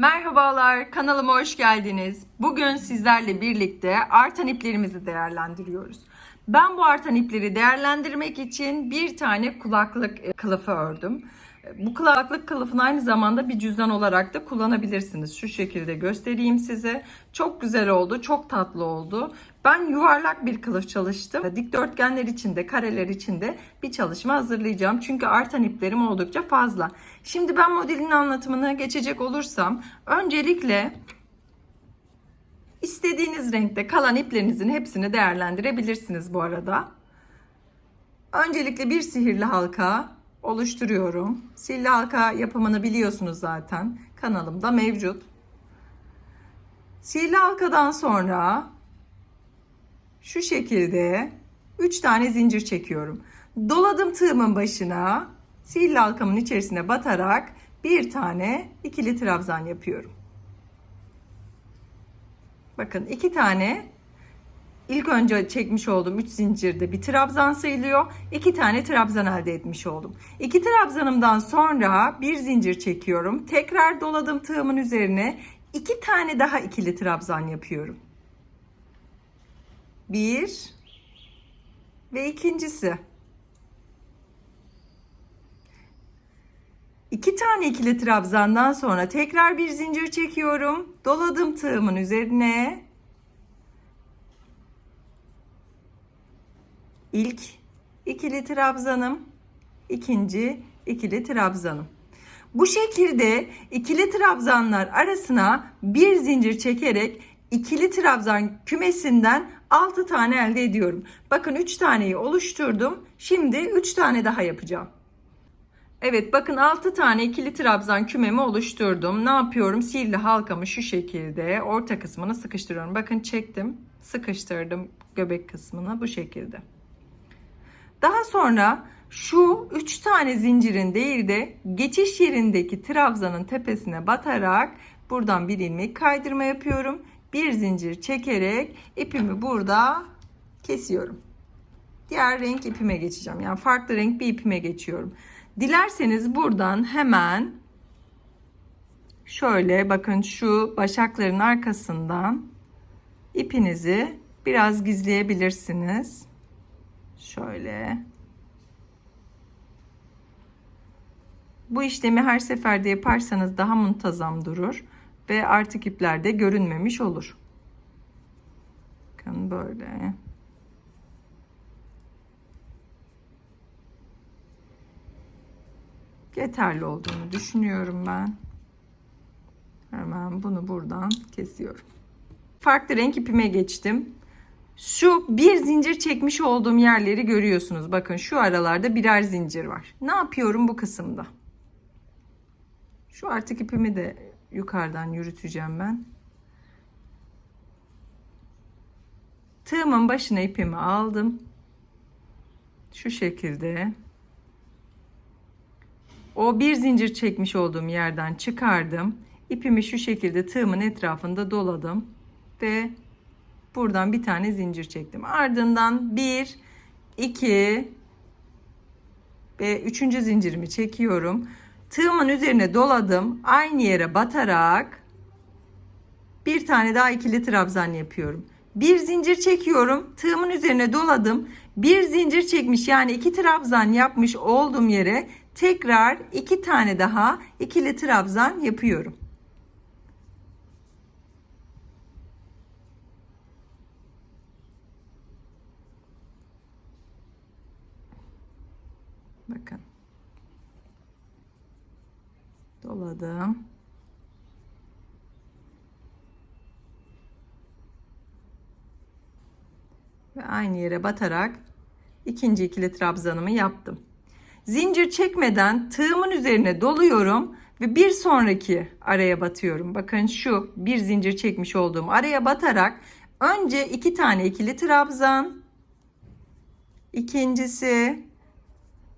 Merhabalar, kanalıma hoş geldiniz. Bugün sizlerle birlikte artan iplerimizi değerlendiriyoruz. Ben bu artan ipleri değerlendirmek için bir tane kulaklık e, kılıfı ördüm. E, Bu kulaklık kılıfını aynı zamanda bir cüzdan olarak da kullanabilirsiniz. Şu şekilde göstereyim size. Çok güzel oldu, çok tatlı oldu. Ben yuvarlak bir kılıf çalıştım. Dikdörtgenler için de, kareler için de bir çalışma hazırlayacağım. Çünkü artan iplerim oldukça fazla. Şimdi ben modelin anlatımına geçecek olursam öncelikle istediğiniz renkte kalan iplerinizin hepsini değerlendirebilirsiniz bu arada. Öncelikle bir sihirli halka oluşturuyorum. Sihirli halka yapımını biliyorsunuz zaten. Kanalımda mevcut. Sihirli halkadan sonra şu şekilde 3 tane zincir çekiyorum. Doladım tığımın başına sihirli halkamın içerisine batarak bir tane ikili trabzan yapıyorum. Bakın iki tane ilk önce çekmiş olduğum 3 zincirde bir trabzan sayılıyor. 2 tane trabzan elde etmiş oldum. 2 trabzanımdan sonra bir zincir çekiyorum. Tekrar doladım tığımın üzerine 2 tane daha ikili trabzan yapıyorum. Bir ve ikincisi. İki tane ikili trabzandan sonra tekrar bir zincir çekiyorum. Doladım tığımın üzerine. İlk ikili trabzanım, ikinci ikili trabzanım. Bu şekilde ikili trabzanlar arasına bir zincir çekerek ikili trabzan kümesinden 6 tane elde ediyorum. Bakın 3 taneyi oluşturdum. Şimdi 3 tane daha yapacağım. Evet bakın 6 tane ikili trabzan kümemi oluşturdum. Ne yapıyorum? Sihirli halkamı şu şekilde orta kısmını sıkıştırıyorum. Bakın çektim, sıkıştırdım göbek kısmını bu şekilde. Daha sonra şu 3 tane zincirin değil de geçiş yerindeki trabzanın tepesine batarak buradan bir ilmek kaydırma yapıyorum. Bir zincir çekerek ipimi burada kesiyorum. Diğer renk ipime geçeceğim. Yani farklı renk bir ipime geçiyorum. Dilerseniz buradan hemen şöyle bakın şu başakların arkasından ipinizi biraz gizleyebilirsiniz. Şöyle. Bu işlemi her seferde yaparsanız daha muntazam durur ve artık iplerde görünmemiş olur. Bakın böyle. Yeterli olduğunu düşünüyorum ben. Hemen bunu buradan kesiyorum. Farklı renk ipime geçtim. Şu bir zincir çekmiş olduğum yerleri görüyorsunuz. Bakın şu aralarda birer zincir var. Ne yapıyorum bu kısımda? Şu artık ipimi de yukarıdan yürüteceğim ben. Tığımın başına ipimi aldım. Şu şekilde. O bir zincir çekmiş olduğum yerden çıkardım. İpimi şu şekilde tığımın etrafında doladım ve buradan bir tane zincir çektim. Ardından bir, iki ve üçüncü zincirimi çekiyorum. Tığımın üzerine doladım. Aynı yere batarak bir tane daha ikili trabzan yapıyorum. Bir zincir çekiyorum. Tığımın üzerine doladım. Bir zincir çekmiş yani iki trabzan yapmış olduğum yere tekrar iki tane daha ikili trabzan yapıyorum. Bakın. Doladım. Ve aynı yere batarak ikinci ikili trabzanımı yaptım. Zincir çekmeden tığımın üzerine doluyorum ve bir sonraki araya batıyorum. Bakın şu bir zincir çekmiş olduğum araya batarak önce iki tane ikili trabzan, ikincisi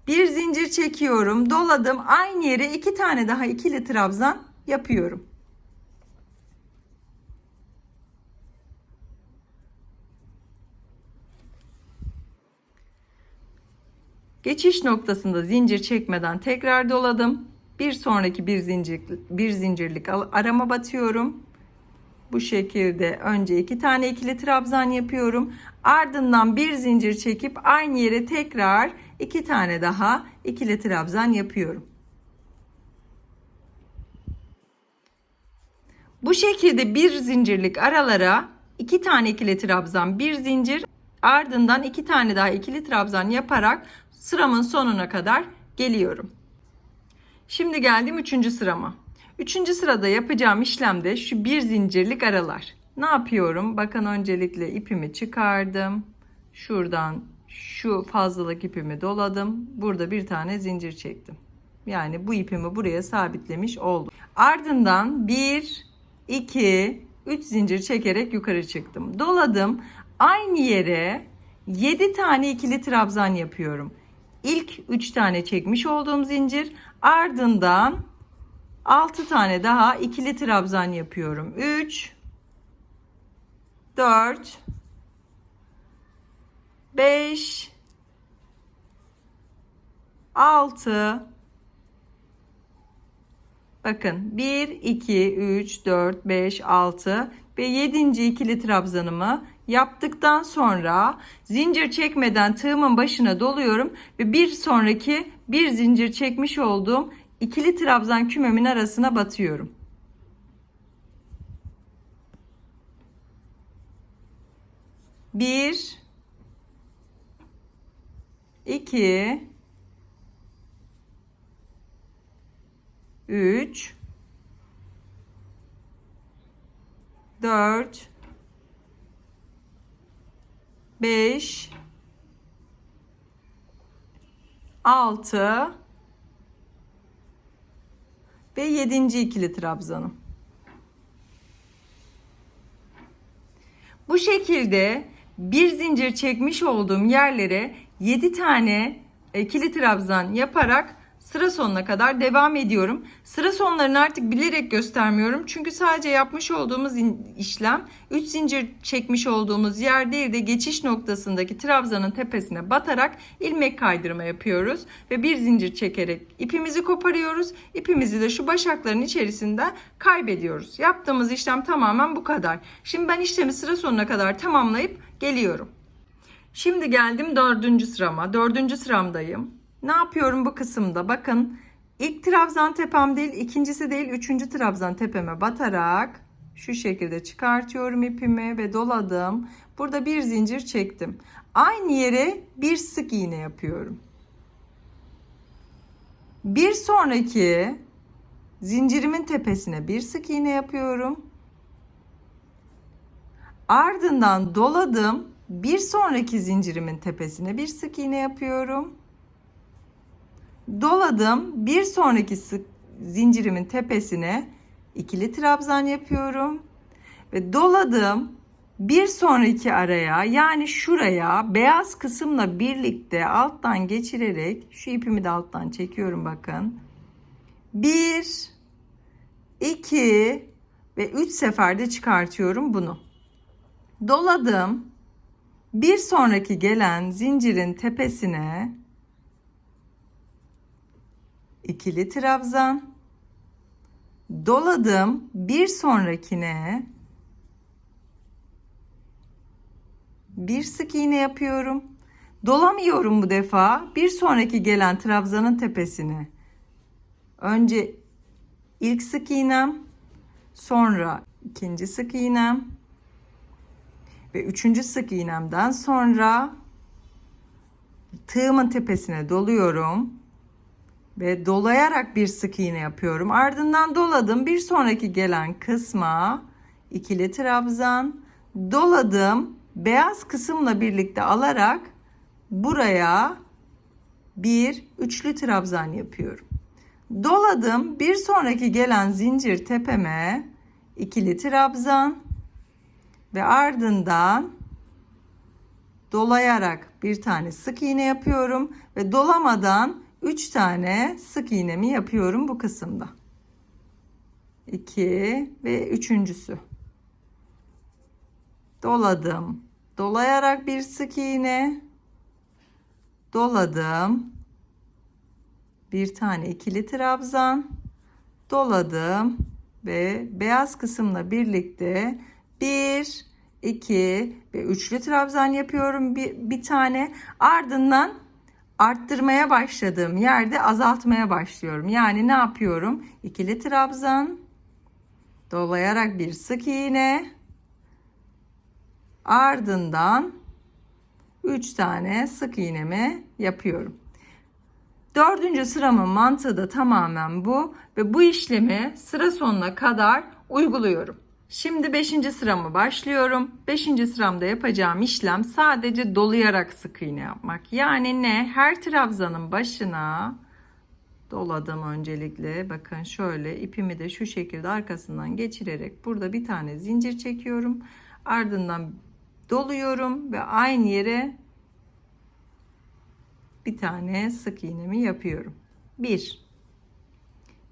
bir zincir çekiyorum, doladım. Aynı yere iki tane daha ikili trabzan yapıyorum. Geçiş noktasında zincir çekmeden tekrar doladım. Bir sonraki bir zincir bir zincirlik arama batıyorum. Bu şekilde önce iki tane ikili trabzan yapıyorum. Ardından bir zincir çekip aynı yere tekrar iki tane daha ikili trabzan yapıyorum. Bu şekilde bir zincirlik aralara iki tane ikili trabzan, bir zincir ardından iki tane daha ikili trabzan yaparak sıramın sonuna kadar geliyorum. Şimdi geldim üçüncü sırama. Üçüncü sırada yapacağım işlemde şu bir zincirlik aralar. Ne yapıyorum? Bakın öncelikle ipimi çıkardım. Şuradan şu fazlalık ipimi doladım. Burada bir tane zincir çektim. Yani bu ipimi buraya sabitlemiş oldum. Ardından 1, 2, 3 zincir çekerek yukarı çıktım. Doladım. Aynı yere 7 tane ikili trabzan yapıyorum. İlk 3 tane çekmiş olduğum zincir ardından 6 tane daha ikili trabzan yapıyorum. 3 4 5 6 Bakın 1 2 3 4 5 6 ve 7. ikili trabzanımı yaptıktan sonra zincir çekmeden tığımın başına doluyorum ve bir sonraki bir zincir çekmiş olduğum ikili trabzan kümemin arasına batıyorum. Bir, iki, üç, dört, beş, altı. Ve yedinci ikili trabzanım. Bu şekilde bir zincir çekmiş olduğum yerlere 7 tane ikili trabzan yaparak sıra sonuna kadar devam ediyorum. Sıra sonlarını artık bilerek göstermiyorum. Çünkü sadece yapmış olduğumuz işlem 3 zincir çekmiş olduğumuz yer değil de geçiş noktasındaki trabzanın tepesine batarak ilmek kaydırma yapıyoruz. Ve bir zincir çekerek ipimizi koparıyoruz. İpimizi de şu başakların içerisinde kaybediyoruz. Yaptığımız işlem tamamen bu kadar. Şimdi ben işlemi sıra sonuna kadar tamamlayıp geliyorum. Şimdi geldim dördüncü sırama. Dördüncü sıramdayım. Ne yapıyorum bu kısımda? Bakın ilk trabzan tepem değil, ikincisi değil, üçüncü trabzan tepeme batarak şu şekilde çıkartıyorum ipimi ve doladım. Burada bir zincir çektim. Aynı yere bir sık iğne yapıyorum. Bir sonraki zincirimin tepesine bir sık iğne yapıyorum. Ardından doladım. Bir sonraki zincirimin tepesine bir sık iğne yapıyorum. Doladım. Bir sonraki sık zincirimin tepesine ikili trabzan yapıyorum. Ve doladım. Bir sonraki araya yani şuraya beyaz kısımla birlikte alttan geçirerek şu ipimi de alttan çekiyorum bakın. Bir, iki ve üç seferde çıkartıyorum bunu. Doladım. Bir sonraki gelen zincirin tepesine ikili trabzan doladım. Bir sonrakine bir sık iğne yapıyorum. Dolamıyorum bu defa. Bir sonraki gelen trabzanın tepesine. Önce ilk sık iğnem, sonra ikinci sık iğnem ve üçüncü sık iğnemden sonra tığımın tepesine doluyorum ve dolayarak bir sık iğne yapıyorum. Ardından doladım. Bir sonraki gelen kısma ikili trabzan doladım. Beyaz kısımla birlikte alarak buraya bir üçlü trabzan yapıyorum. Doladım. Bir sonraki gelen zincir tepeme ikili trabzan ve ardından dolayarak bir tane sık iğne yapıyorum ve dolamadan 3 tane sık iğnemi yapıyorum bu kısımda. 2 ve üçüncüsü. Doladım. Dolayarak bir sık iğne. Doladım. bir tane ikili trabzan doladım ve beyaz kısımla birlikte bir, iki ve üçlü trabzan yapıyorum bir, bir tane. Ardından arttırmaya başladığım yerde azaltmaya başlıyorum. Yani ne yapıyorum? İkili trabzan dolayarak bir sık iğne ardından 3 tane sık iğnemi yapıyorum. Dördüncü sıramın mantığı da tamamen bu ve bu işlemi sıra sonuna kadar uyguluyorum. Şimdi 5. sıramı başlıyorum. 5. sıramda yapacağım işlem sadece dolayarak sık iğne yapmak. Yani ne? Her trabzanın başına doladım öncelikle. Bakın şöyle ipimi de şu şekilde arkasından geçirerek burada bir tane zincir çekiyorum. Ardından doluyorum ve aynı yere bir tane sık iğnemi yapıyorum. Bir.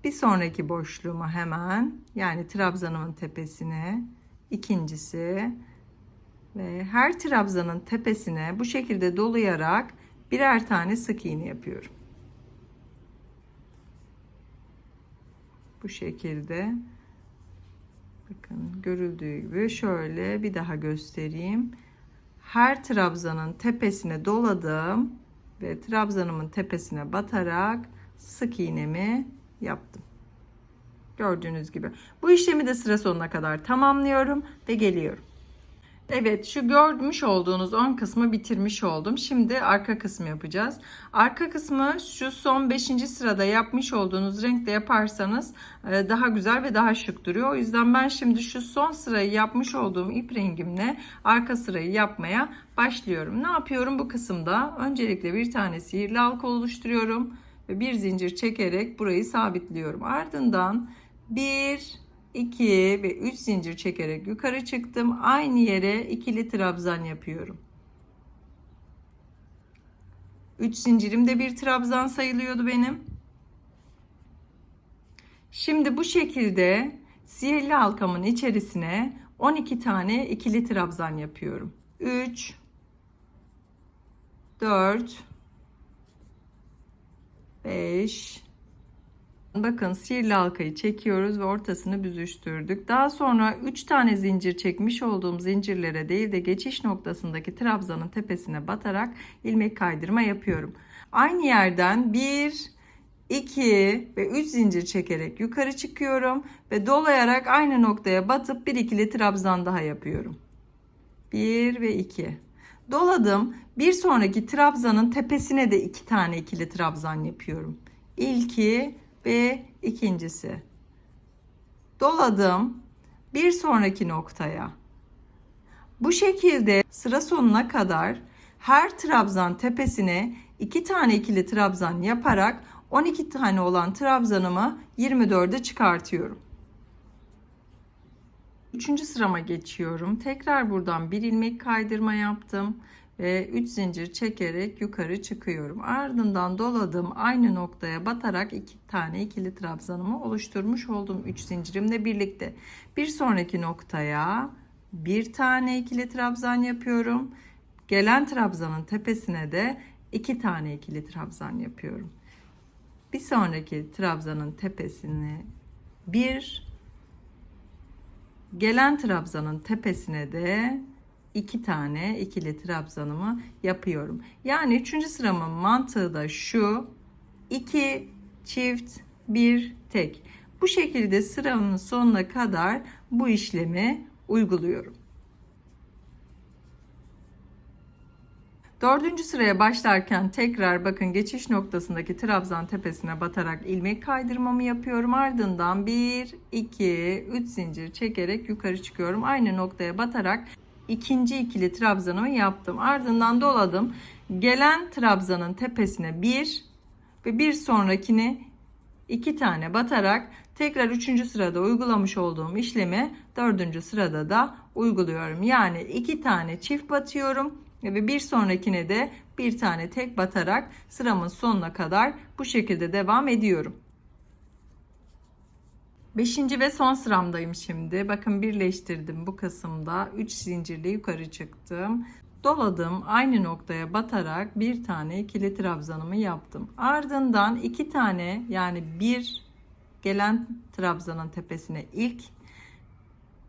Bir sonraki boşluğuma hemen yani trabzanımın tepesine ikincisi ve her trabzanın tepesine bu şekilde dolayarak birer tane sık iğne yapıyorum. Bu şekilde bakın görüldüğü gibi şöyle bir daha göstereyim. Her trabzanın tepesine doladım ve trabzanımın tepesine batarak sık iğnemi yaptım. Gördüğünüz gibi. Bu işlemi de sıra sonuna kadar tamamlıyorum ve geliyorum. Evet şu görmüş olduğunuz ön kısmı bitirmiş oldum. Şimdi arka kısmı yapacağız. Arka kısmı şu son 5. sırada yapmış olduğunuz renkle yaparsanız e, daha güzel ve daha şık duruyor. O yüzden ben şimdi şu son sırayı yapmış olduğum ip rengimle arka sırayı yapmaya başlıyorum. Ne yapıyorum bu kısımda? Öncelikle bir tane sihirli halka oluşturuyorum ve bir zincir çekerek burayı sabitliyorum. Ardından bir 2 ve 3 zincir çekerek yukarı çıktım. Aynı yere ikili trabzan yapıyorum. 3 zincirim de bir trabzan sayılıyordu benim. Şimdi bu şekilde sihirli halkamın içerisine 12 tane ikili trabzan yapıyorum. 3 4 5 Bakın sihirli halkayı çekiyoruz ve ortasını büzüştürdük. Daha sonra 3 tane zincir çekmiş olduğum zincirlere değil de geçiş noktasındaki trabzanın tepesine batarak ilmek kaydırma yapıyorum. Aynı yerden 1, 2 ve 3 zincir çekerek yukarı çıkıyorum ve dolayarak aynı noktaya batıp bir ikili trabzan daha yapıyorum. 1 ve 2. Doladım. Bir sonraki trabzanın tepesine de 2 tane ikili trabzan yapıyorum. İlki ve ikincisi. Doladım bir sonraki noktaya. Bu şekilde sıra sonuna kadar her trabzan tepesine iki tane ikili trabzan yaparak 12 tane olan trabzanımı 24'e çıkartıyorum. Üçüncü sırama geçiyorum. Tekrar buradan bir ilmek kaydırma yaptım ve 3 zincir çekerek yukarı çıkıyorum. Ardından doladım aynı noktaya batarak iki tane ikili trabzanımı oluşturmuş oldum 3 zincirimle birlikte. Bir sonraki noktaya bir tane ikili trabzan yapıyorum. Gelen trabzanın tepesine de iki tane ikili trabzan yapıyorum. Bir sonraki trabzanın tepesine bir gelen trabzanın tepesine de iki tane ikili trabzanımı yapıyorum. Yani üçüncü sıramın mantığı da şu. 2 çift bir tek. Bu şekilde sıramın sonuna kadar bu işlemi uyguluyorum. Dördüncü sıraya başlarken tekrar bakın geçiş noktasındaki trabzan tepesine batarak ilmek kaydırmamı yapıyorum. Ardından 1, 2, 3 zincir çekerek yukarı çıkıyorum. Aynı noktaya batarak ikinci ikili trabzanımı yaptım. Ardından doladım. Gelen trabzanın tepesine bir ve bir sonrakini iki tane batarak tekrar üçüncü sırada uygulamış olduğum işlemi dördüncü sırada da uyguluyorum. Yani iki tane çift batıyorum ve bir sonrakine de bir tane tek batarak sıramın sonuna kadar bu şekilde devam ediyorum. Beşinci ve son sıramdayım şimdi. Bakın birleştirdim bu kısımda. 3 zincirle yukarı çıktım. doladım. Aynı noktaya batarak bir tane ikili trabzanımı yaptım. Ardından iki tane yani bir gelen trabzanın tepesine ilk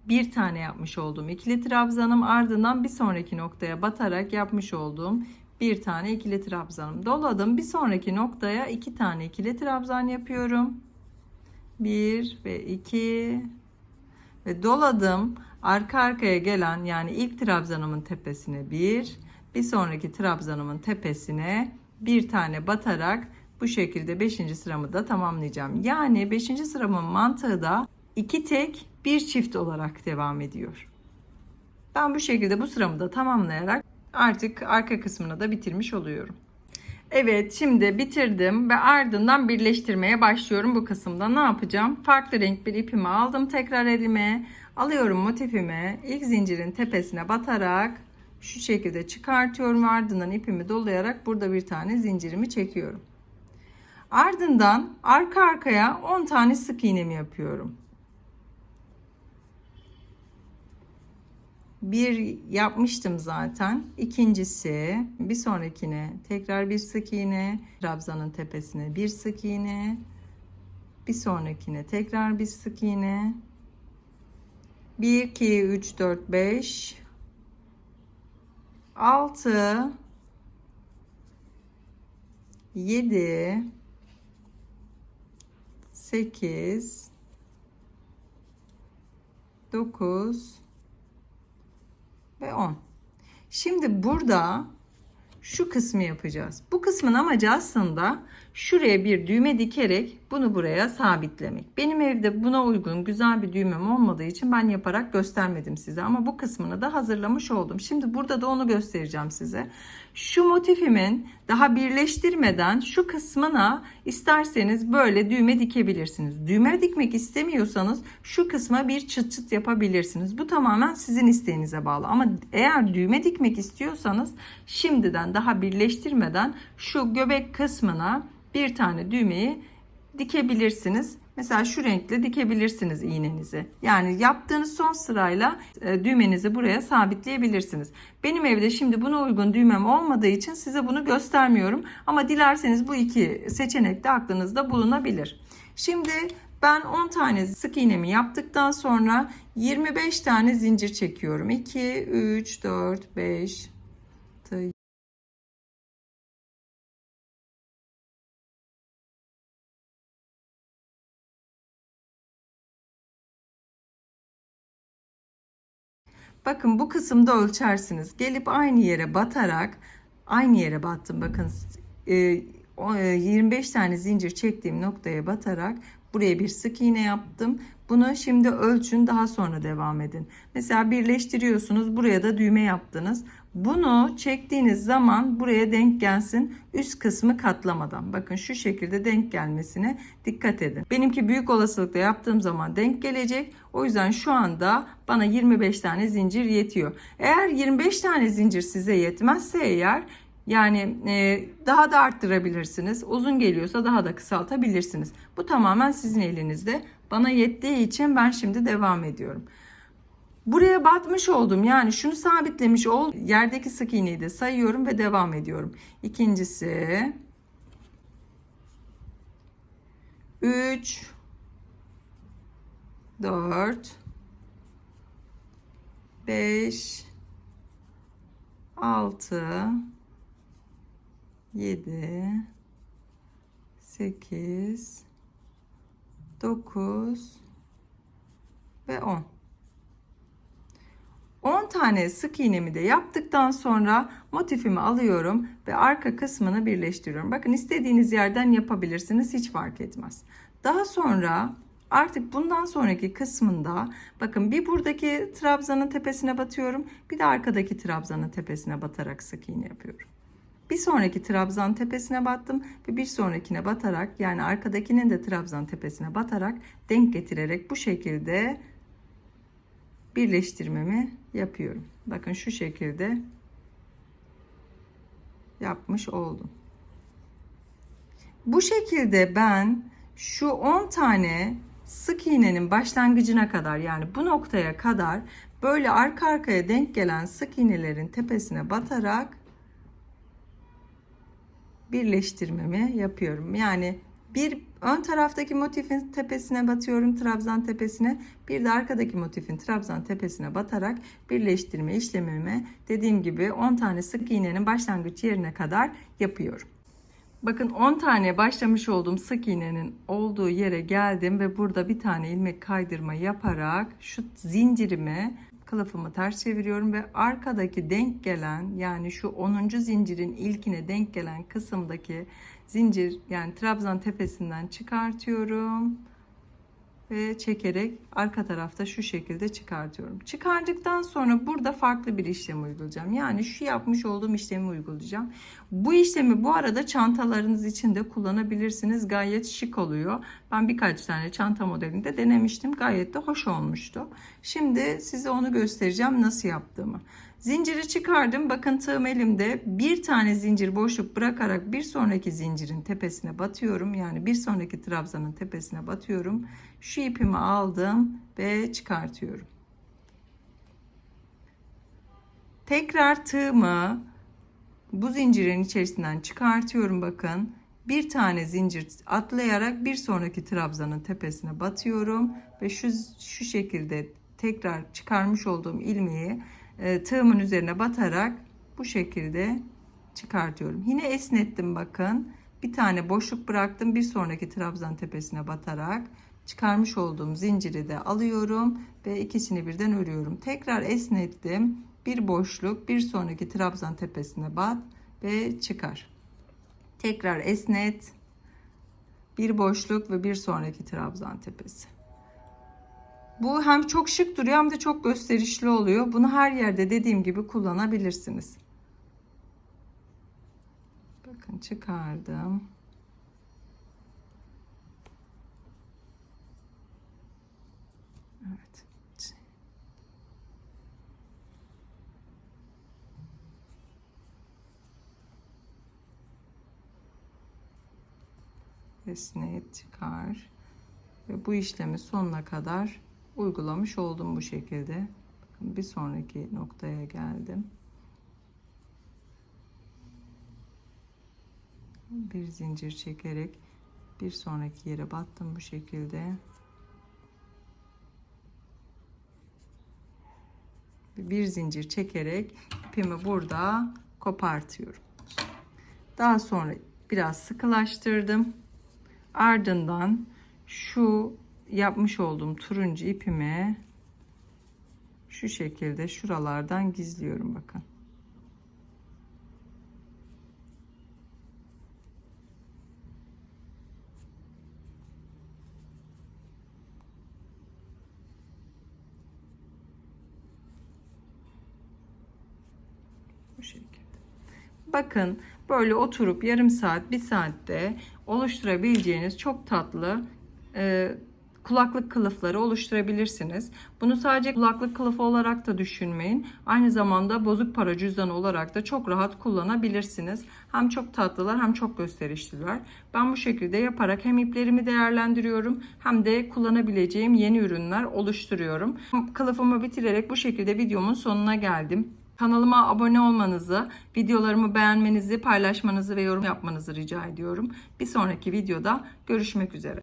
bir tane yapmış olduğum ikili trabzanım ardından bir sonraki noktaya batarak yapmış olduğum bir tane ikili trabzanım doladım. Bir sonraki noktaya iki tane ikili trabzan yapıyorum. Bir ve iki ve doladım. Arka arkaya gelen yani ilk trabzanımın tepesine bir, bir sonraki trabzanımın tepesine bir tane batarak bu şekilde 5. sıramı da tamamlayacağım. Yani 5. sıramın mantığı da iki tek bir çift olarak devam ediyor. Ben bu şekilde bu sıramı da tamamlayarak artık arka kısmını da bitirmiş oluyorum. Evet şimdi bitirdim ve ardından birleştirmeye başlıyorum bu kısımda. Ne yapacağım? Farklı renk bir ipimi aldım tekrar elime. Alıyorum motifimi ilk zincirin tepesine batarak şu şekilde çıkartıyorum. Ardından ipimi dolayarak burada bir tane zincirimi çekiyorum. Ardından arka arkaya 10 tane sık iğnemi yapıyorum. Bir yapmıştım zaten. İkincisi bir sonrakine tekrar bir sık iğne, trabzanın tepesine bir sık iğne, bir sonrakine tekrar bir sık iğne. 1 2 3 4 5 6 7 8 9 ve 10. Şimdi burada şu kısmı yapacağız. Bu kısmın amacı aslında şuraya bir düğme dikerek bunu buraya sabitlemek. Benim evde buna uygun güzel bir düğmem olmadığı için ben yaparak göstermedim size ama bu kısmını da hazırlamış oldum. Şimdi burada da onu göstereceğim size. Şu motifimin daha birleştirmeden şu kısmına isterseniz böyle düğme dikebilirsiniz. Düğme dikmek istemiyorsanız şu kısma bir çıt çıt yapabilirsiniz. Bu tamamen sizin isteğinize bağlı. Ama eğer düğme dikmek istiyorsanız şimdiden daha birleştirmeden şu göbek kısmına bir tane düğmeyi dikebilirsiniz. Mesela şu renkle dikebilirsiniz iğnenizi. Yani yaptığınız son sırayla e, düğmenizi buraya sabitleyebilirsiniz. Benim evde şimdi buna uygun düğmem olmadığı için size bunu göstermiyorum. Ama dilerseniz bu iki seçenek de aklınızda bulunabilir. Şimdi ben 10 tane sık iğnemi yaptıktan sonra 25 tane zincir çekiyorum. 2, 3, 4, 5, 6, Bakın bu kısımda ölçersiniz. Gelip aynı yere batarak aynı yere battım. Bakın e, o, e, 25 tane zincir çektiğim noktaya batarak buraya bir sık iğne yaptım. Bunu şimdi ölçün daha sonra devam edin. Mesela birleştiriyorsunuz buraya da düğme yaptınız. Bunu çektiğiniz zaman buraya denk gelsin üst kısmı katlamadan. Bakın şu şekilde denk gelmesine dikkat edin. Benimki büyük olasılıkla yaptığım zaman denk gelecek. O yüzden şu anda bana 25 tane zincir yetiyor. Eğer 25 tane zincir size yetmezse eğer yani e, daha da arttırabilirsiniz. Uzun geliyorsa daha da kısaltabilirsiniz. Bu tamamen sizin elinizde. Bana yettiği için ben şimdi devam ediyorum. Buraya batmış oldum. Yani şunu sabitlemiş ol. Yerdeki sık iğneyi de sayıyorum ve devam ediyorum. İkincisi. 3 4 5 6 7 8 9 ve 10 10 tane sık iğnemi de yaptıktan sonra motifimi alıyorum ve arka kısmını birleştiriyorum. Bakın istediğiniz yerden yapabilirsiniz hiç fark etmez. Daha sonra artık bundan sonraki kısmında bakın bir buradaki trabzanın tepesine batıyorum bir de arkadaki trabzanın tepesine batarak sık iğne yapıyorum. Bir sonraki trabzan tepesine battım ve bir sonrakine batarak yani arkadakinin de trabzan tepesine batarak denk getirerek bu şekilde birleştirmemi yapıyorum. Bakın şu şekilde yapmış oldum. Bu şekilde ben şu 10 tane sık iğnenin başlangıcına kadar yani bu noktaya kadar böyle arka arkaya denk gelen sık iğnelerin tepesine batarak birleştirmemi yapıyorum. Yani bir ön taraftaki motifin tepesine batıyorum trabzan tepesine bir de arkadaki motifin trabzan tepesine batarak birleştirme işlemimi dediğim gibi 10 tane sık iğnenin başlangıç yerine kadar yapıyorum. Bakın 10 tane başlamış olduğum sık iğnenin olduğu yere geldim ve burada bir tane ilmek kaydırma yaparak şu zincirimi kılıfımı ters çeviriyorum ve arkadaki denk gelen yani şu 10. zincirin ilkine denk gelen kısımdaki zincir yani trabzan tepesinden çıkartıyorum ve çekerek arka tarafta şu şekilde çıkartıyorum. Çıkardıktan sonra burada farklı bir işlem uygulayacağım. Yani şu yapmış olduğum işlemi uygulayacağım. Bu işlemi bu arada çantalarınız için de kullanabilirsiniz. Gayet şık oluyor. Ben birkaç tane çanta modelinde denemiştim. Gayet de hoş olmuştu. Şimdi size onu göstereceğim nasıl yaptığımı. Zinciri çıkardım. Bakın tığım elimde. Bir tane zincir boşluk bırakarak bir sonraki zincirin tepesine batıyorum. Yani bir sonraki trabzanın tepesine batıyorum. Şu ipimi aldım ve çıkartıyorum. Tekrar tığımı bu zincirin içerisinden çıkartıyorum bakın. Bir tane zincir atlayarak bir sonraki trabzanın tepesine batıyorum ve şu şu şekilde tekrar çıkarmış olduğum ilmeği e, tığımın üzerine batarak bu şekilde çıkartıyorum. Yine esnettim bakın. Bir tane boşluk bıraktım. Bir sonraki trabzan tepesine batarak çıkarmış olduğum zinciri de alıyorum ve ikisini birden örüyorum. Tekrar esnettim. Bir boşluk bir sonraki trabzan tepesine bat ve çıkar. Tekrar esnet. Bir boşluk ve bir sonraki trabzan tepesi. Bu hem çok şık duruyor hem de çok gösterişli oluyor. Bunu her yerde dediğim gibi kullanabilirsiniz. Bakın çıkardım. Evet. Esnet çıkar. Ve bu işlemi sonuna kadar uygulamış oldum bu şekilde. Bakın bir sonraki noktaya geldim. Bir zincir çekerek bir sonraki yere battım bu şekilde. Bir zincir çekerek ipimi burada kopartıyorum. Daha sonra biraz sıkılaştırdım. Ardından şu yapmış olduğum turuncu ipimi şu şekilde şuralardan gizliyorum bakın. Bu şekilde. Bakın böyle oturup yarım saat bir saatte oluşturabileceğiniz çok tatlı e, kulaklık kılıfları oluşturabilirsiniz. Bunu sadece kulaklık kılıfı olarak da düşünmeyin. Aynı zamanda bozuk para cüzdanı olarak da çok rahat kullanabilirsiniz. Hem çok tatlılar hem çok gösterişliler. Ben bu şekilde yaparak hem iplerimi değerlendiriyorum hem de kullanabileceğim yeni ürünler oluşturuyorum. Kılıfımı bitirerek bu şekilde videomun sonuna geldim. Kanalıma abone olmanızı, videolarımı beğenmenizi, paylaşmanızı ve yorum yapmanızı rica ediyorum. Bir sonraki videoda görüşmek üzere.